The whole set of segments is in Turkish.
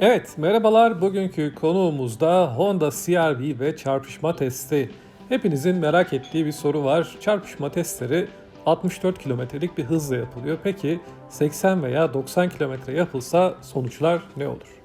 Evet, merhabalar. Bugünkü konuğumuz da Honda CR-V ve çarpışma testi. Hepinizin merak ettiği bir soru var. Çarpışma testleri 64 kilometrelik bir hızla yapılıyor. Peki 80 veya 90 kilometre yapılsa sonuçlar ne olur?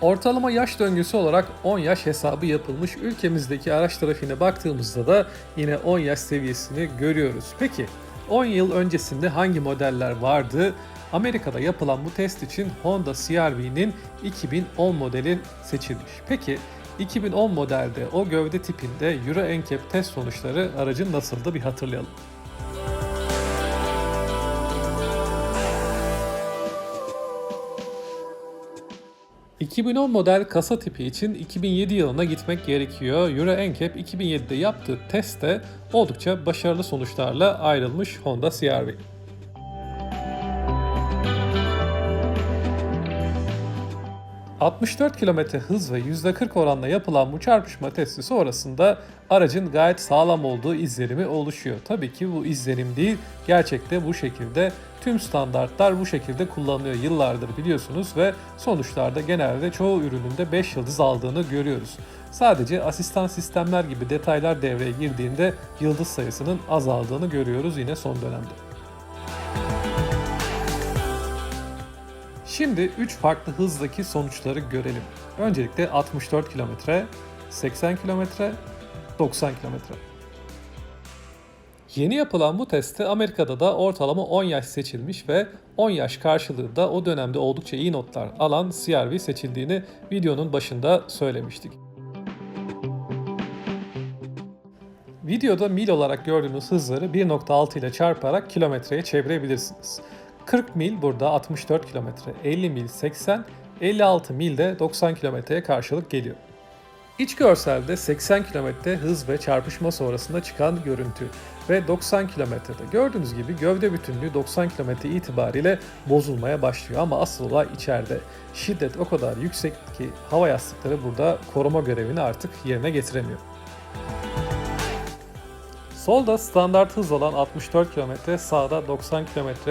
Ortalama yaş döngüsü olarak 10 yaş hesabı yapılmış. Ülkemizdeki araç trafiğine baktığımızda da yine 10 yaş seviyesini görüyoruz. Peki 10 yıl öncesinde hangi modeller vardı? Amerika'da yapılan bu test için Honda CR-V'nin 2010 modeli seçilmiş. Peki 2010 modelde o gövde tipinde Euro NCAP test sonuçları aracın nasıldı bir hatırlayalım. ...2010 model kasa tipi için 2007 yılına gitmek gerekiyor. Euro NCAP 2007'de yaptığı testte oldukça başarılı sonuçlarla ayrılmış Honda CR-V. ...64 km hız ve %40 oranla yapılan bu çarpışma testi sonrasında aracın gayet sağlam olduğu izlenimi oluşuyor. Tabii ki bu izlenim değil, gerçekte bu şekilde tüm standartlar bu şekilde kullanılıyor yıllardır biliyorsunuz ve sonuçlarda genelde çoğu ürününde 5 yıldız aldığını görüyoruz. Sadece asistan sistemler gibi detaylar devreye girdiğinde yıldız sayısının azaldığını görüyoruz yine son dönemde. Şimdi 3 farklı hızdaki sonuçları görelim. Öncelikle 64 km, 80 km, 90 km. Yeni yapılan bu testte Amerika'da da ortalama 10 yaş seçilmiş ve 10 yaş karşılığında o dönemde oldukça iyi notlar alan CR-V seçildiğini videonun başında söylemiştik. Videoda mil olarak gördüğünüz hızları 1.6 ile çarparak kilometreye çevirebilirsiniz. 40 mil burada 64 kilometre, 50 mil 80, 56 mil de 90 kilometreye karşılık geliyor. İç görselde 80 km hız ve çarpışma sonrasında çıkan görüntü ve 90 kilometrede gördüğünüz gibi gövde bütünlüğü 90 km itibariyle bozulmaya başlıyor ama asıl olay içeride. Şiddet o kadar yüksek ki hava yastıkları burada koruma görevini artık yerine getiremiyor. Solda standart hız olan 64 km, sağda 90 km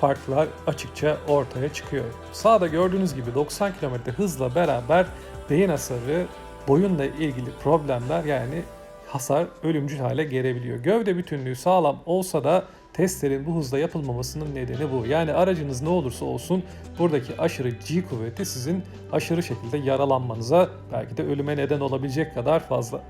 farklar açıkça ortaya çıkıyor. Sağda gördüğünüz gibi 90 km hızla beraber beyin hasarı, boyunla ilgili problemler yani hasar ölümcül hale gelebiliyor. Gövde bütünlüğü sağlam olsa da testlerin bu hızda yapılmamasının nedeni bu. Yani aracınız ne olursa olsun buradaki aşırı G kuvveti sizin aşırı şekilde yaralanmanıza belki de ölüme neden olabilecek kadar fazla.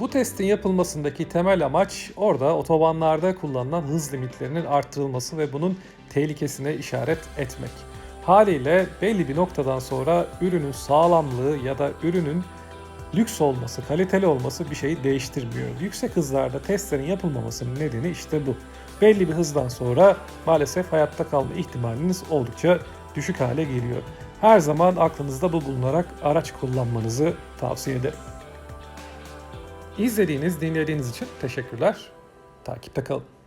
Bu testin yapılmasındaki temel amaç orada otobanlarda kullanılan hız limitlerinin arttırılması ve bunun tehlikesine işaret etmek. Haliyle belli bir noktadan sonra ürünün sağlamlığı ya da ürünün lüks olması, kaliteli olması bir şeyi değiştirmiyor. Yüksek hızlarda testlerin yapılmamasının nedeni işte bu. Belli bir hızdan sonra maalesef hayatta kalma ihtimaliniz oldukça düşük hale geliyor. Her zaman aklınızda bu bulunarak araç kullanmanızı tavsiye ederim. İzlediğiniz, dinlediğiniz için teşekkürler. Takipte kalın.